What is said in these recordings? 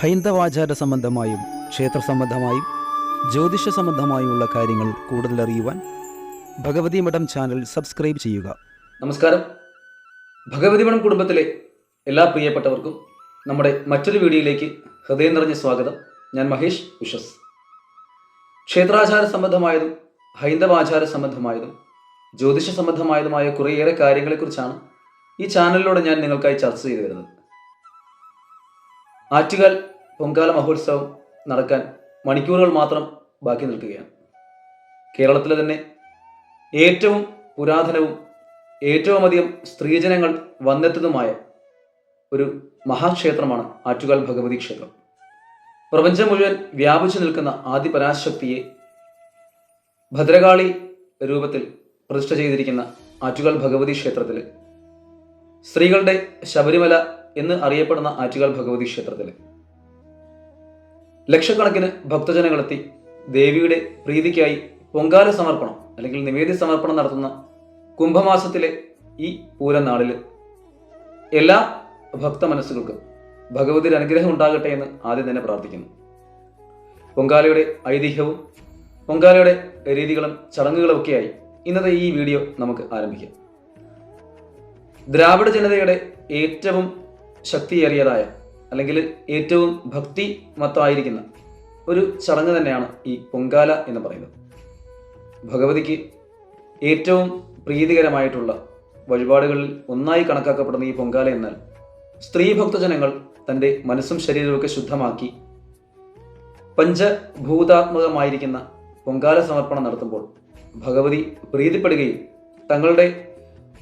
ഹൈന്ദവാചാര സംബന്ധമായും ക്ഷേത്ര സംബന്ധമായും ജ്യോതിഷ സംബന്ധമായുമുള്ള കാര്യങ്ങൾ കൂടുതൽ അറിയുവാൻ ഭഗവതി മഠം ചാനൽ സബ്സ്ക്രൈബ് ചെയ്യുക. നമസ്കാരം. ഭഗവതി മഠം കുടുംബത്തിലെ എല്ലാ പ്രിയപ്പെട്ടവർക്കും നമ്മുടെ മറ്റൊരു വീഡിയോയിലേക്ക് ഹൃദയം നിറഞ്ഞ സ്വാഗതം. ഞാൻ മഹേഷ് വിശ്വസ് ക്ഷേത്രാചാര സംബന്ധമായതും ഹൈന്ദവാചാര സംബന്ധമായതും ജ്യോതിഷ സംബന്ധമായതുമായ കുറേയേറെ കാര്യങ്ങളെക്കുറിച്ചാണ് ഈ ചാനലിലൂടെ ഞാൻ നിങ്ങൾക്കായി ചർച്ച ചെയ്തു വരുന്നത്. ആറ്റുകാൽ പൊങ്കാല മഹോത്സവം നടക്കാൻ മണിക്കൂറുകൾ മാത്രം ബാക്കി നിൽക്കുകയാണ്. കേരളത്തിലെ തന്നെ ഏറ്റവും പുരാതനവും ഏറ്റവും അധികം സ്ത്രീജനങ്ങൾ വന്നെത്തതുമായ ഒരു മഹാക്ഷേത്രമാണ് ആറ്റുകാൽ ഭഗവതി ക്ഷേത്രം. പ്രപഞ്ചം മുഴുവൻ വ്യാപിച്ചു നിൽക്കുന്ന ആദി പരാശക്തിയെ ഭദ്രകാളി രൂപത്തിൽ പ്രതിഷ്ഠ ചെയ്തിരിക്കുന്ന ആറ്റുകാൽ ഭഗവതി ക്ഷേത്രത്തിൽ സ്ത്രീകളുടെ ശബരിമല എന്ന് അറിയപ്പെടുന്ന ആറ്റുകാൽ ഭഗവതി ക്ഷേത്രത്തിൽ. ലക്ഷക്കണക്കിന് ഭക്തജനങ്ങളെത്തി ദേവിയുടെ പ്രീതിക്കായി പൊങ്കാല സമർപ്പണം അല്ലെങ്കിൽ നിവേദ്യ സമർപ്പണം നടത്തുന്ന കുംഭമാസത്തിലെ ഈ പൂരനാളിൽ എല്ലാ ഭക്ത മനസ്സുകൾക്കും ഭഗവതിയുടെ അനുഗ്രഹം ഉണ്ടാകട്ടെ എന്ന് ആദ്യം തന്നെ പ്രാർത്ഥിക്കുന്നു. പൊങ്കാലയുടെ ഐതിഹ്യവും പൊങ്കാലയുടെ രീതികളും ചടങ്ങുകളും ഒക്കെയായി ഇന്നത്തെ ഈ വീഡിയോ നമുക്ക് ആരംഭിക്കാം. ദ്രാവിഡ ജനതയുടെ ഏറ്റവും ശക്തിയേറിയതായ അല്ലെങ്കിൽ ഏറ്റവും ഭക്തി മത്തായിരിക്കുന്ന ഒരു ചടങ്ങ് തന്നെയാണ് ഈ പൊങ്കാല എന്ന് പറയുന്നത്. ഭഗവതിക്ക് ഏറ്റവും പ്രീതികരമായിട്ടുള്ള വഴിപാടുകളിൽ ഒന്നായി കണക്കാക്കപ്പെടുന്ന ഈ പൊങ്കാല എന്നാൽ സ്ത്രീ ഭക്തജനങ്ങൾ തന്റെ മനസ്സും ശരീരവുമൊക്കെ ശുദ്ധമാക്കി പഞ്ചഭൂതാത്മകമായിരിക്കുന്ന പൊങ്കാല സമർപ്പണം നടത്തുമ്പോൾ ഭഗവതി പ്രീതിപ്പെടുകയും തങ്ങളുടെ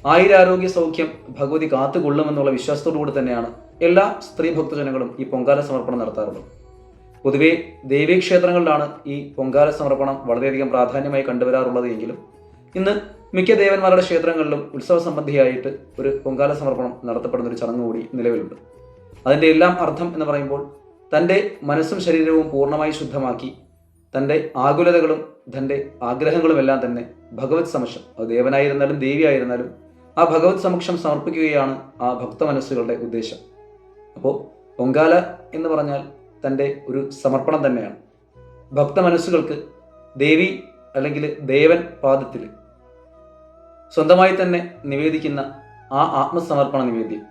ആയുരാരോഗ്യ സൗഖ്യം ഭഗവതി കാത്തുകൊള്ളുമെന്നുള്ള വിശ്വാസത്തോടുകൂടി തന്നെയാണ് എല്ലാ സ്ത്രീ ഭക്തജനങ്ങളും ഈ പൊങ്കാല സമർപ്പണം നടത്താറുള്ളത്. പൊതുവെ ദേവീക്ഷേത്രങ്ങളിലാണ് ഈ പൊങ്കാല സമർപ്പണം വളരെയധികം പ്രാധാന്യമായി കണ്ടുവരാറുള്ളത് എങ്കിലും ഇന്ന് മിക്ക ദേവന്മാരുടെ ക്ഷേത്രങ്ങളിലും ഉത്സവ സംബന്ധിയായിട്ട് ഒരു പൊങ്കാല സമർപ്പണം നടത്തപ്പെടുന്ന ഒരു ചടങ്ങ് കൂടി നിലവിലുണ്ട്. അതിന്റെ എല്ലാം അർത്ഥം എന്ന് പറയുമ്പോൾ തന്റെ മനസ്സും ശരീരവും പൂർണമായി ശുദ്ധമാക്കി തന്റെ ആകുലതകളും തന്റെ ആഗ്രഹങ്ങളുമെല്ലാം തന്നെ ഭഗവത് സമക്ഷം അത് ദേവനായിരുന്നാലും ദേവിയായിരുന്നാലും ആ ഭഗവത് സമക്ഷം സമർപ്പിക്കുകയാണ് ആ ഭക്ത മനസ്സുകളുടെ ഉദ്ദേശം. അപ്പോൾ പൊങ്കാല എന്ന് പറഞ്ഞാൽ തന്റെ ഒരു സമർപ്പണം തന്നെയാണ്. ഭക്ത മനസ്സുകൾക്ക് ദേവി അല്ലെങ്കിൽ ദേവൻ പാദത്തിൽ സ്വന്തമായി തന്നെ നിവേദിക്കുന്ന ആ ആത്മസമർപ്പണ നിവേദ്യം.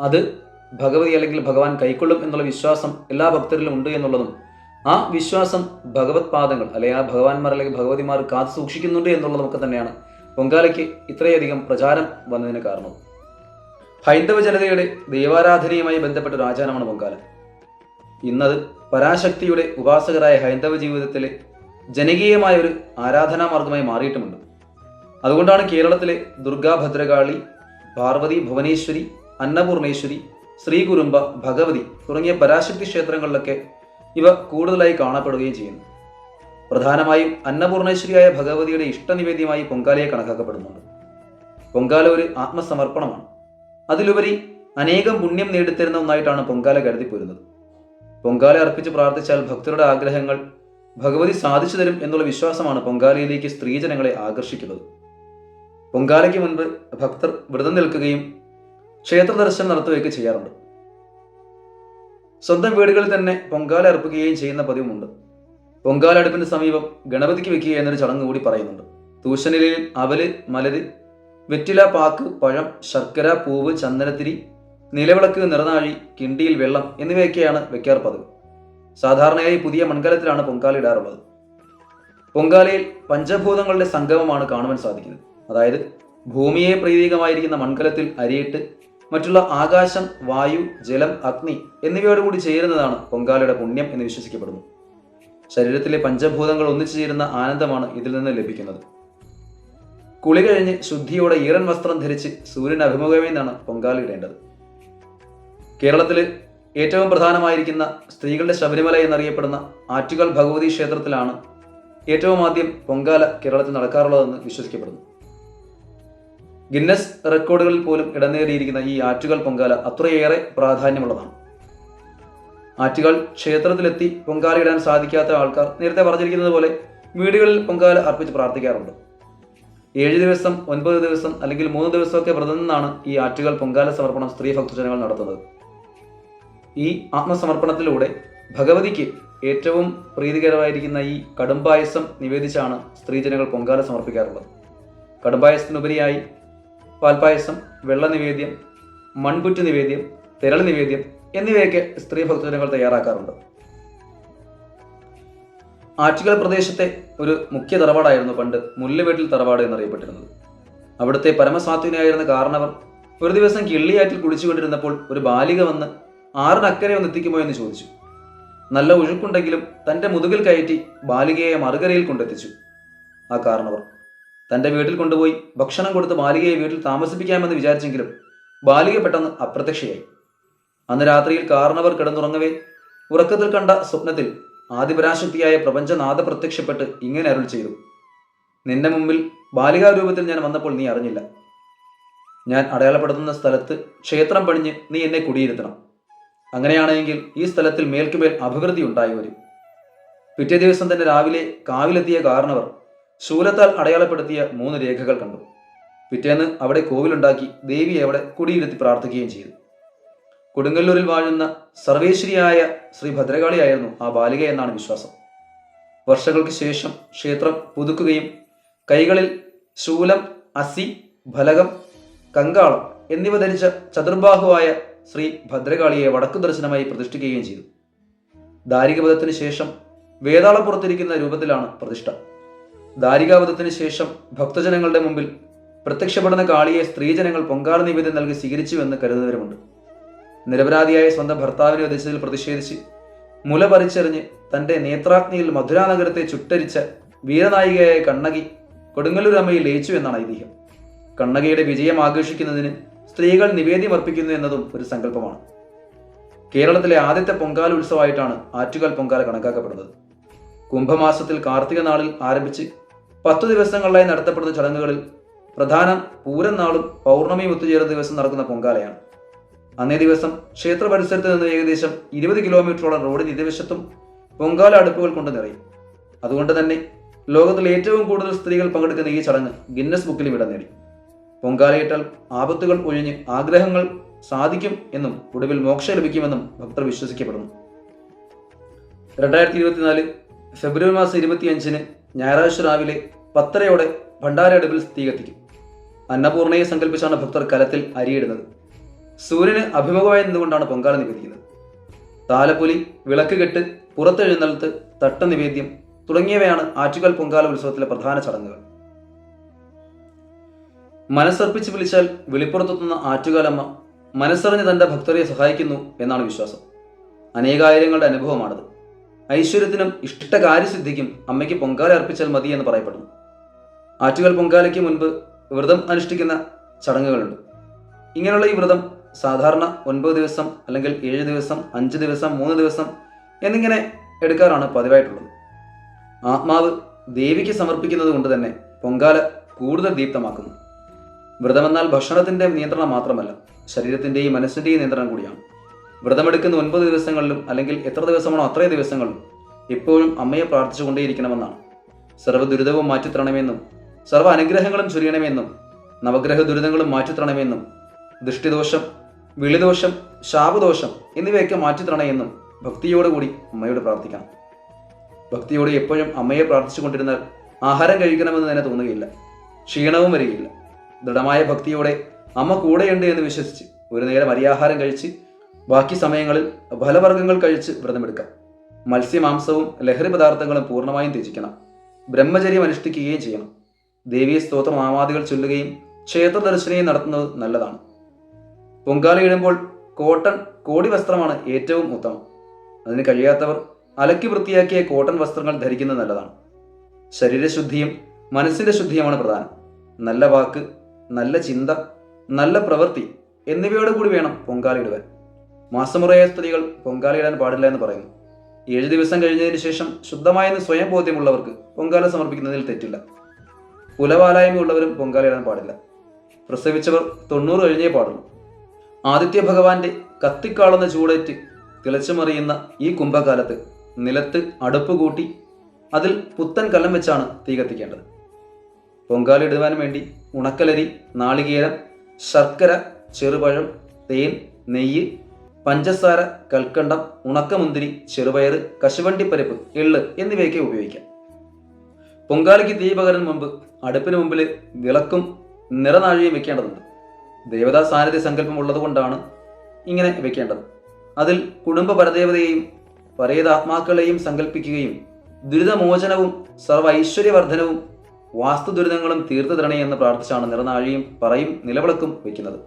അത് ഭഗവതി അല്ലെങ്കിൽ ഭഗവാൻ കൈക്കൊള്ളും എന്നുള്ള വിശ്വാസം എല്ലാ ഭക്തരിലും ഉണ്ട് എന്നുള്ളതും ആ വിശ്വാസം ഭഗവത് പാദങ്ങൾ അല്ലെങ്കിൽ ആ ഭഗവാന്മാർ അല്ലെങ്കിൽ ഭഗവതിമാർ കാത്തു സൂക്ഷിക്കുന്നുണ്ട് എന്നുള്ളതൊക്കെ തന്നെയാണ് പൊങ്കാലയ്ക്ക് ഇത്രയധികം പ്രചാരം വന്നതിന് കാരണം ഹൈന്ദവ ജനതയുടെ ദൈവാരാധനയുമായി ബന്ധപ്പെട്ട ഒരു ആചാരമാണ് പൊങ്കാല. ഇന്നത് പരാശക്തിയുടെ ഉപാസകരായ ഹൈന്ദവ ജീവിതത്തിലെ ജനകീയമായ ഒരു ആരാധനാ മാർഗമായി മാറിയിട്ടുമുണ്ട്. അതുകൊണ്ടാണ് കേരളത്തിലെ ദുർഗാ ഭദ്രകാളി പാർവതി ഭുവനേശ്വരി അന്നപൂർണേശ്വരി ശ്രീകുരുമ്പ ഭഗവതി തുടങ്ങിയ പരാശക്തി ക്ഷേത്രങ്ങളിലൊക്കെ ഇവ കൂടുതലായി കാണപ്പെടുകയും ചെയ്യുന്നു. പ്രധാനമായും അന്നപൂർണേശ്വരിയായ ഭഗവതിയുടെ ഇഷ്ടനിവേദ്യമായി പൊങ്കാലയെ കണക്കാക്കപ്പെടുന്നുണ്ട്. പൊങ്കാല ഒരു ആത്മസമർപ്പണമാണ്. അതിലുപരി അനേകം പുണ്യം നേടിത്തരുന്ന ഒന്നായിട്ടാണ് പൊങ്കാല കരുതിപ്പോരുന്നത്. പൊങ്കാല അർപ്പിച്ച് പ്രാർത്ഥിച്ചാൽ ഭക്തരുടെ ആഗ്രഹങ്ങൾ ഭഗവതി സാധിച്ചു തരും എന്നുള്ള വിശ്വാസമാണ് പൊങ്കാലയിലേക്ക് സ്ത്രീജനങ്ങളെ ആകർഷിക്കുന്നത്. പൊങ്കാലയ്ക്ക് മുൻപ് ഭക്തർ വ്രതം നിൽക്കുകയും ക്ഷേത്ര ദർശനം നടത്തുകയൊക്കെ ചെയ്യാറുണ്ട്. സ്വന്തം വീടുകളിൽ തന്നെ പൊങ്കാല അർപ്പിക്കുകയും ചെയ്യുന്ന പതിവുമുണ്ട്. പൊങ്കാല അടുപ്പിന് സമീപം ഗണപതിക്ക് വെക്കുക എന്നൊരു ചടങ്ങ് കൂടി പറയുന്നുണ്ട്. തൂശനിലയിൽ അവൽ മലര് വെറ്റില പാക്ക് പഴം ശർക്കര പൂവ് ചന്ദനത്തിരി നിലവിളക്ക് നിറനാഴി കിണ്ടിയിൽ വെള്ളം എന്നിവയൊക്കെയാണ് വെക്കാറ് പതിവ്. സാധാരണയായി പുതിയ മൺകലത്തിലാണ് പൊങ്കാല ഇടാറുള്ളത്. പൊങ്കാലയിൽ പഞ്ചഭൂതങ്ങളുടെ സംഗമമാണ് കാണുവാൻ സാധിക്കുന്നത്. അതായത് ഭൂമിയെ പ്രതീകമായിരിക്കുന്ന മൺകലത്തിൽ അരിയിട്ട് മറ്റുള്ള ആകാശം വായു ജലം അഗ്നി എന്നിവയോടുകൂടി ചേരുന്നതാണ് പൊങ്കാലയുടെ പുണ്യം എന്ന് വിശ്വസിക്കപ്പെടുന്നു. ശരീരത്തിലെ പഞ്ചഭൂതങ്ങൾ ഒന്നിച്ചു ചേരുന്ന ആനന്ദമാണ് ഇതിൽ നിന്ന് ലഭിക്കുന്നത്. കുളി കഴിഞ്ഞ് ശുദ്ധിയോടെ ഈറൻ വസ്ത്രം ധരിച്ച് സൂര്യൻ അഭിമുഖമേ നിന്നാണ് കേരളത്തിലെ കേരളത്തിൽ ഏറ്റവും പ്രധാനമായിരിക്കുന്ന സ്ത്രീകളുടെ ശബരിമല എന്നറിയപ്പെടുന്ന ആറ്റുകാൽ ഭഗവതി ക്ഷേത്രത്തിലാണ് ഏറ്റവും ആദ്യം പൊങ്കാല കേരളത്തിൽ നടക്കാറുള്ളതെന്ന് വിശ്വസിക്കപ്പെടുന്നു. ഗിന്നസ് റെക്കോർഡുകളിൽ പോലും ഇടം നേടിയിരിക്കുന്ന ഈ ആറ്റുകൾ പൊങ്കാല അത്രയേറെ പ്രാധാന്യമുള്ളതാണ്. ആറ്റുകാൽ ക്ഷേത്രത്തിലെത്തി പൊങ്കാല ഇടാൻ സാധിക്കാത്ത ആൾക്കാർ നേരത്തെ പറഞ്ഞിരിക്കുന്നത് പോലെ വീടുകളിൽ പൊങ്കാല അർപ്പിച്ച് പ്രാർത്ഥിക്കാറുണ്ട്. ഏഴ് ദിവസം ഒൻപത് ദിവസം അല്ലെങ്കിൽ മൂന്ന് ദിവസമൊക്കെ വ്രതം നിന്നാണ് ഈ ആറ്റുകാൽ പൊങ്കാല സമർപ്പണം സ്ത്രീ ഭക്തജനങ്ങൾ നടത്തുന്നത്. ഈ ആത്മസമർപ്പണത്തിലൂടെ ഭഗവതിക്ക് ഏറ്റവും പ്രീതികരമായിരിക്കുന്ന ഈ കടുംപായസം നിവേദിച്ചാണ് സ്ത്രീജനങ്ങൾ പൊങ്കാല സമർപ്പിക്കാറുള്ളത്. കടുംപായസത്തിനുപരിയായി പാൽപായസം വെള്ള നിവേദ്യം മൺപുറ്റ് നിവേദ്യം തിരൾ നിവേദ്യം എന്നിവയൊക്കെ സ്ത്രീ ഭക്തജനങ്ങൾ തയ്യാറാക്കാറുണ്ട്. ആറ്റുകാൽ പ്രദേശത്തെ ഒരു മുഖ്യ തറവാടായിരുന്നു പണ്ട് മുല്ലവേട്ടിൽ തറവാട് എന്നറിയപ്പെട്ടിരുന്നത്. അവിടുത്തെ പരമസാത്വികനായിരുന്ന കാരണവർ ഒരു ദിവസം കിള്ളിയാറ്റിൽ കുളിച്ചുകൊണ്ടിരുന്നപ്പോൾ ഒരു ബാലിക വന്ന് ആറിനക്കരെ ഒന്ന് എത്തിക്കുമോ എന്ന് ചോദിച്ചു. നല്ല ഒഴുക്കുണ്ടെങ്കിലും തന്റെ മുതുകിൽ കയറ്റി ബാലികയെ മറുകരയിൽ കൊണ്ടെത്തിച്ചു. ആ കാരണവർ തന്റെ വീട്ടിൽ കൊണ്ടുപോയി ഭക്ഷണം കൊടുത്ത് ബാലികയെ വീട്ടിൽ താമസിപ്പിക്കാമെന്ന് വിചാരിച്ചെങ്കിലും ബാലിക പെട്ടെന്ന് അപ്രത്യക്ഷയായി. അന്ന് രാത്രിയിൽ കാർണവർ കിടന്നുറങ്ങവേ. ഉറക്കത്തിൽ കണ്ട സ്വപ്നത്തിൽ ആദിപരാശക്തിയായ പ്രപഞ്ചനാഥ പ്രത്യക്ഷപ്പെട്ട് ഇങ്ങനെ അരുൾ ചെയ്തു. നിന്റെ മുമ്പിൽ ബാലികാരൂപത്തിൽ ഞാൻ വന്നപ്പോൾ നീ അറിഞ്ഞില്ല. ഞാൻ അടയാളപ്പെടുത്തുന്ന സ്ഥലത്ത് ക്ഷേത്രം പണിഞ്ഞ് നീ എന്നെ കുടിയിരുത്തണം. അങ്ങനെയാണെങ്കിൽ ഈ സ്ഥലത്തിൽ മേൽക്കുമേൽ അഭിവൃദ്ധി ഉണ്ടായി വരും. പിറ്റേ ദിവസം തന്നെ രാവിലെ കാവിലെത്തിയ കാരണവർ ശൂലത്താൽ അടയാളപ്പെടുത്തിയ മൂന്ന് രേഖകൾ കണ്ടു. പിറ്റേന്ന് അവിടെ കോവിലുണ്ടാക്കി ദേവിയെ അവിടെ കുടിയിരുത്തി പ്രാർത്ഥിക്കുകയും ചെയ്തു. കൊടുങ്ങല്ലൂരിൽ വാഴുന്ന സർവേശ്വരിയായ ശ്രീ ഭദ്രകാളിയായിരുന്നു ആ ബാലിക എന്നാണ് വിശ്വാസം. വർഷങ്ങൾക്ക് ശേഷം ക്ഷേത്രം പുതുക്കുകയും കൈകളിൽ ശൂലം അസി ഫലകം കങ്കാളം എന്നിവ ധരിച്ച ചതുർബാഹുവായ ശ്രീ ഭദ്രകാളിയെ വടക്കു ദർശനമായി പ്രതിഷ്ഠിക്കുകയും ചെയ്തു. ദാരികപഥത്തിന് ശേഷം വേതാളപ്പുറത്തിരിക്കുന്ന രൂപത്തിലാണ് പ്രതിഷ്ഠ. ദാരികാവധത്തിന് ശേഷം ഭക്തജനങ്ങളുടെ മുമ്പിൽ പ്രത്യക്ഷപ്പെടുന്ന കാളിയെ സ്ത്രീജനങ്ങൾ പൊങ്കാല നിവേദ്യം നൽകി സ്വീകരിച്ചുവെന്ന് കരുതുന്നവരുമുണ്ട്. നിരപരാധിയായ സ്വന്തം ഭർത്താവിനെ ഉദ്ദേശിച്ചതിൽ പ്രതിഷേധിച്ച് മുല പറിച്ചെറിഞ്ഞ് തന്റെ നേത്രാഗ്നിയിൽ മധുരാനഗരത്തെ ചുട്ടരിച്ച വീരനായികയായ കണ്ണകി കൊടുങ്ങല്ലൂർ അമ്മയിൽ ലയിച്ചു എന്നാണ് ഐതിഹ്യം. കണ്ണകയുടെ വിജയം ആഘോഷിക്കുന്നതിന് സ്ത്രീകൾ നിവേദ്യം അർപ്പിക്കുന്നു എന്നതും ഒരു സങ്കല്പമാണ്. കേരളത്തിലെ ആദ്യത്തെ പൊങ്കാല ഉത്സവമായിട്ടാണ് ആറ്റുകാൽ പൊങ്കാല കണക്കാക്കപ്പെടുന്നത്. കുംഭമാസത്തിൽ കാർത്തിക നാളിൽ ആരംഭിച്ച് പത്തു ദിവസങ്ങളിലായി നടത്തപ്പെടുന്ന ചടങ്ങുകളിൽ പ്രധാനം പൂരം നാളും പൗർണമിയും ഒത്തുചേരുന്ന ദിവസം നടക്കുന്ന പൊങ്കാലയാണ്. അന്നേ ദിവസം ക്ഷേത്ര പരിസരത്ത് നിന്ന് ഏകദേശം ഇരുപത് കിലോമീറ്ററോളം റോഡിന് ഇരുവശത്തും പൊങ്കാല അടുപ്പുകൾ കൊണ്ട് നിറയും. അതുകൊണ്ട് തന്നെ ലോകത്തിൽ ഏറ്റവും കൂടുതൽ സ്ത്രീകൾ പങ്കെടുക്കുന്ന ഈ ചടങ്ങ് ഗിന്നസ് ബുക്കിലും ഇടം നേടി. പൊങ്കാലയിട്ടാൽ ആപത്തുകൾ ഒഴിഞ്ഞ് ആഗ്രഹങ്ങൾ സാധിക്കും എന്നും ഒടുവിൽ മോക്ഷം ലഭിക്കുമെന്നും ഭക്തർ വിശ്വസിക്കപ്പെടുന്നു. രണ്ടായിരത്തി ഇരുപത്തിനാല് ഫെബ്രുവരി മാസം ഇരുപത്തിയഞ്ചിന് ഞായറാഴ്ച രാവിലെ പത്തരയോടെ ഭണ്ഡാര അടുപ്പിൽ തീ കത്തിക്കും. അന്നപൂർണയെ സങ്കല്പിച്ചാണ് ഭക്തർ കലത്തിൽ അരിയിടുന്നത്. സൂര്യന് അഭിമുഖമായി നിന്നുകൊണ്ടാണ് പൊങ്കാല നിവേദിക്കുന്നത്. താലപ്പൊലി വിളക്ക് കെട്ട് പുറത്തെഴുന്നള്ളത്ത് തട്ട നിവേദ്യം തുടങ്ങിയവയാണ് ആറ്റുകാൽ പൊങ്കാല ഉത്സവത്തിലെ പ്രധാന ചടങ്ങുകൾ. മനസ്സർപ്പിച്ച് വിളിച്ചാൽ വെളിപ്പുറത്തെത്തുന്ന ആറ്റുകാലമ്മ മനസ്സറിഞ്ഞ് തന്റെ ഭക്തരെ സഹായിക്കുന്നു എന്നാണ് വിശ്വാസം. അനേകായിരങ്ങളുടെ അനുഭവമാണത്. ഐശ്വര്യത്തിനും ഇഷ്ടകാര്യസിദ്ധിക്കും അമ്മയ്ക്ക് പൊങ്കാല അർപ്പിച്ചാൽ മതി എന്ന് പറയപ്പെടുന്നു. ആറ്റുകാൽ പൊങ്കാലയ്ക്ക് മുൻപ് വ്രതം അനുഷ്ഠിക്കുന്ന ചടങ്ങുകളുണ്ട്. ഇങ്ങനെയുള്ള ഈ വ്രതം സാധാരണ ഒൻപത് ദിവസം അല്ലെങ്കിൽ ഏഴ് ദിവസം അഞ്ച് ദിവസം മൂന്ന് ദിവസം എന്നിങ്ങനെ എടുക്കാറാണ് പതിവായിട്ടുള്ളത്. ആത്മാവ് ദേവിക്ക് സമർപ്പിക്കുന്നത് കൊണ്ട് തന്നെ പൊങ്കാല കൂടുതൽ ദീപ്തമാക്കുന്നു. വ്രതമെന്നാൽ ഭക്ഷണത്തിന്റെ നിയന്ത്രണം മാത്രമല്ല ശരീരത്തിന്റെയും മനസ്സിന്റെയും നിയന്ത്രണം കൂടിയാണ്. വ്രതമെടുക്കുന്ന ഒൻപത് ദിവസങ്ങളിലും അല്ലെങ്കിൽ എത്ര ദിവസമാണോ അത്രയും ദിവസങ്ങളിലും എപ്പോഴും അമ്മയെ പ്രാർത്ഥിച്ചുകൊണ്ടേയിരിക്കണമെന്നാണ്. സർവ ദുരിതവും മാറ്റിത്തരണമെന്നും സർവ അനുഗ്രഹങ്ങളും ചൊരിയണമെന്നും നവഗ്രഹ ദുരിതങ്ങളും മാറ്റിത്തരണമെന്നും ദൃഷ്ടിദോഷം വിളിദോഷം ശാപദോഷം എന്നിവയൊക്കെ മാറ്റിത്തരണമെന്നും ഭക്തിയോടുകൂടി അമ്മയോട് പ്രാർത്ഥിക്കണം. ഭക്തിയോട് എപ്പോഴും അമ്മയെ പ്രാർത്ഥിച്ചുകൊണ്ടിരുന്നാൽ ആഹാരം കഴിക്കണമെന്ന് തന്നെ തോന്നുകയില്ല. ക്ഷീണവും വരികയില്ല. ദൃഢമായ ഭക്തിയോടെ അമ്മ കൂടെയുണ്ട് എന്ന് വിശ്വസിച്ച് ഒരു നേരം അരിയാഹാരം കഴിച്ച് ബാക്കി സമയങ്ങളിൽ ഫലവർഗങ്ങൾ കഴിച്ച് വ്രതമെടുക്കാം. മത്സ്യമാംസവും ലഹരി പദാർത്ഥങ്ങളും പൂർണമായും ത്യജിക്കണം. ബ്രഹ്മചര്യം അനുഷ്ഠിക്കുകയും ചെയ്യണം. ദേവീയ സ്തോത്രം ആമാദികൾ ചൊല്ലുകയും ക്ഷേത്ര ദർശനയും നടത്തുന്നത് നല്ലതാണ്. പൊങ്കാലയിടുമ്പോൾ കോട്ടൺ കോടി വസ്ത്രമാണ് ഏറ്റവും ഉത്തമം. അതിന് കഴിയാത്തവർ അലക്കി വൃത്തിയാക്കിയ കോട്ടൺ വസ്ത്രങ്ങൾ ധരിക്കുന്നത് നല്ലതാണ്. ശരീരശുദ്ധിയും മനസ്സിന്റെ ശുദ്ധിയുമാണ് പ്രധാനം. നല്ല വാക്ക് നല്ല ചിന്ത നല്ല പ്രവൃത്തി എന്നിവയോട് കൂടി വേണം പൊങ്കാലയിടുവാൻ മാസമുറയായ സ്ത്രീകൾ പൊങ്കാലയിടാൻ പാടില്ല എന്ന് പറയുന്നു. ഏഴ് ദിവസം കഴിഞ്ഞതിന് ശേഷം ശുദ്ധമായെന്ന് സ്വയം ബോധ്യമുള്ളവർക്ക് പൊങ്കാല സമർപ്പിക്കുന്നതിൽ തെറ്റില്ല. കുലവാലായ്മയുള്ളവരും പൊങ്കാലയിടാൻ പാടില്ല. പ്രസവിച്ചവർ തൊണ്ണൂറ് കഴിഞ്ഞേ പാടുള്ളൂ. ആദിത്യ ഭഗവാന്റെ കത്തിക്കാളുന്ന ചൂടേറ്റ് തിളച്ചുമറിയുന്ന ഈ കുംഭകാലത്ത് നിലത്ത് അടുപ്പ് കൂട്ടി അതിൽ പുത്തൻ കലം വെച്ചാണ് തീ കത്തിക്കേണ്ടത്. പൊങ്കാലിടുവാൻ വേണ്ടി ഉണക്കലരി നാളികേരം ശർക്കര ചെറുപഴം തേൻ നെയ്യ് പഞ്ചസാര കൽക്കണ്ടം ഉണക്കമുന്തിരി ചെറുപയർ കശുവണ്ടിപ്പരിപ്പ് എള്ള് എന്നിവയൊക്കെ ഉപയോഗിക്കാം. പൊങ്കാലയ്ക്ക് തീ പകരുന്ന മുമ്പ് അടുപ്പിന് മുമ്പിൽ വിളക്കും നിറനാഴിയും വെക്കേണ്ടതുണ്ട്. ദേവതാ സാന്നിധ്യ സങ്കല്പം ഉള്ളതുകൊണ്ടാണ് ഇങ്ങനെ വെക്കേണ്ടത്. അതിൽ കുടുംബ പരദേവതയെയും പരേതാത്മാക്കളെയും സങ്കല്പിക്കുകയും ദുരിതമോചനവും സർവ ഐശ്വര്യവർദ്ധനവും വാസ്തു ദുരിതങ്ങളും തീർത്തു തരണേ എന്ന് പ്രാർത്ഥിച്ചാണ് നിറനാഴിയും പറയും നിലവിളക്കും വയ്ക്കുന്നത്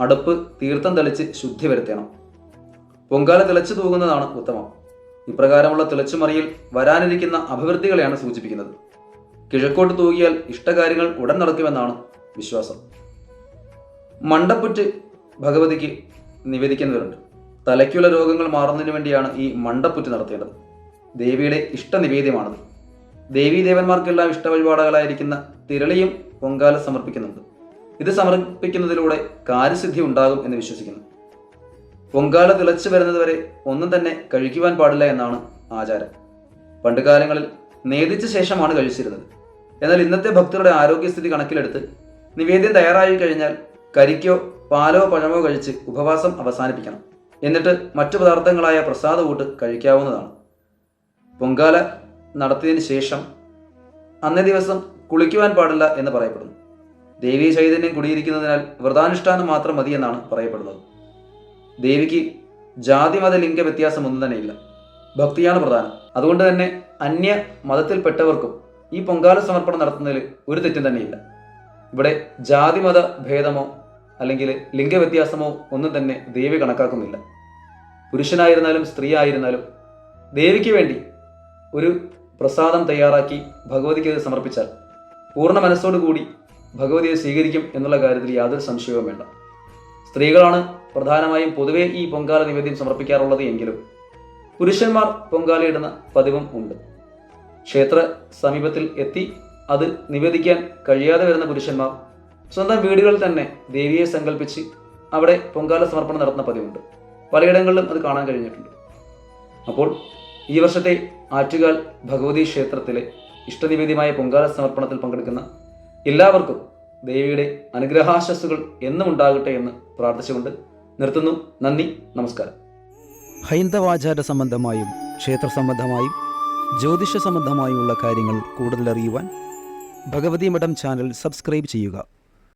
അടുപ്പ് തീർത്ഥം തെളിച്ച് ശുദ്ധി വരുത്തണം. പൊങ്കാല തിളച്ചു തൂകുന്നതാണ് ഉത്തമം. ഇപ്രകാരമുള്ള തിളച്ചുമറിയിൽ വരാനിരിക്കുന്ന അഭിവൃദ്ധികളെയാണ് സൂചിപ്പിക്കുന്നത്. കിഴക്കോട്ട് തൂകിയാൽ ഇഷ്ടകാര്യങ്ങൾ ഉടൻ നടക്കുമെന്നാണ് വിശ്വാസം. മണ്ടപ്പുറ്റ് ഭഗവതിക്ക് നിവേദിക്കുന്നവരുണ്ട്. തലയ്ക്കുള്ള രോഗങ്ങൾ മാറുന്നതിന് വേണ്ടിയാണ് ഈ മണ്ടപ്പുറ്റ് നടത്തേണ്ടത്. ദേവിയുടെ ഇഷ്ടനിവേദ്യമാണത്. ദേവീ ദേവന്മാർക്കെല്ലാം ഇഷ്ടവഴിപാടുകളായിരിക്കുന്ന തിരളിയും പൊങ്കാല സമർപ്പിക്കുന്നുണ്ട്. ഇത് സമർപ്പിക്കുന്നതിലൂടെ കാര്യസിദ്ധി ഉണ്ടാകും എന്ന് വിശ്വസിക്കുന്നു. പൊങ്കാല തിളച്ചു വരുന്നതുവരെ ഒന്നും തന്നെ കഴിക്കുവാൻ പാടില്ല എന്നാണ് ആചാരം. പണ്ട് കാലങ്ങളിൽ നേദിച്ച ശേഷമാണ് കഴിച്ചിരുന്നത്. എന്നാൽ ഇന്നത്തെ ഭക്തരുടെ ആരോഗ്യസ്ഥിതി കണക്കിലെടുത്ത് നിവേദ്യം തയ്യാറായി കഴിഞ്ഞാൽ കരിക്കോ പാലോ പഴമോ കഴിച്ച് ഉപവാസം അവസാനിപ്പിക്കണം. എന്നിട്ട് മറ്റു പദാർത്ഥങ്ങളായ പ്രസാദ കൂട്ട് കഴിക്കാവുന്നതാണ്. പൊങ്കാല നടത്തിയതിന് ശേഷം അന്നേ ദിവസം കുളിക്കുവാൻ പാടില്ല എന്ന് പറയപ്പെടുന്നു. ദേവീ ചൈതന്യം കുടിയിരിക്കുന്നതിനാൽ വ്രതാനുഷ്ഠാനം മാത്രം മതി എന്നാണ് പറയപ്പെടുന്നത്. ദേവിക്ക് ജാതി മത ലിംഗ വ്യത്യാസമൊന്നും തന്നെയില്ല. ഭക്തിയാണ് പ്രധാനം. അതുകൊണ്ട് തന്നെ അന്യ മതത്തിൽപ്പെട്ടവർക്കും ഈ പൊങ്കാല സമർപ്പണം നടത്തുന്നതിൽ ഒരു തെറ്റും തന്നെയില്ല. ഇവിടെ ജാതിമത ഭേദമോ അല്ലെങ്കിൽ ലിംഗവ്യത്യാസമോ ഒന്നും തന്നെ ദേവി കണക്കാക്കുന്നില്ല. പുരുഷനായിരുന്നാലും സ്ത്രീ ആയിരുന്നാലും ദേവിക്ക് വേണ്ടി ഒരു പ്രസാദം തയ്യാറാക്കി ഭഗവതിക്ക് അത് സമർപ്പിച്ചാൽ പൂർണ മനസ്സോടുകൂടി ഭഗവതിയെ സ്വീകരിക്കും എന്നുള്ള കാര്യത്തിൽ യാതൊരു സംശയവും വേണ്ട. സ്ത്രീകളാണ് പ്രധാനമായും പൊതുവെ ഈ പൊങ്കാല നിവേദ്യം സമർപ്പിക്കാറുള്ളത് എങ്കിലും പുരുഷന്മാർ പൊങ്കാലയിടുന്ന പതിവും ഉണ്ട്. ക്ഷേത്ര സമീപത്തിൽ എത്തി അത് നിവേദിക്കാൻ കഴിയാതെ വരുന്ന പുരുഷന്മാർ സ്വന്തം വീടുകളിൽ തന്നെ ദേവിയെ സങ്കല്പിച്ച് അവിടെ പൊങ്കാല സമർപ്പണം നടത്തുന്ന പതിവുണ്ട്. പലയിടങ്ങളിലും അത് കാണാൻ കഴിഞ്ഞിട്ടുണ്ട്. അപ്പോൾ ഈ വർഷത്തെ ആറ്റുകാൽ ഭഗവതി ക്ഷേത്രത്തിലെ ഇഷ്ടനിവേദ്യമായ പൊങ്കാല സമർപ്പണത്തിൽ പങ്കെടുക്കുന്ന എല്ലാവർക്കും ദേവിയുടെ അനുഗ്രഹാശസ്സുകൾ എന്നും ഉണ്ടാകട്ടെ എന്ന് പ്രാർത്ഥിച്ചുകൊണ്ട് നിർത്തുന്നു. നന്ദി നമസ്കാരം. ഹൈന്ദവാചാര സംബന്ധമായും ക്ഷേത്ര സംബന്ധമായും ജ്യോതിഷ സംബന്ധമായുമുള്ള കാര്യങ്ങൾ കൂടുതലറിയുവാൻ ഭഗവതി മഠം ചാനൽ സബ്സ്ക്രൈബ് ചെയ്യുക.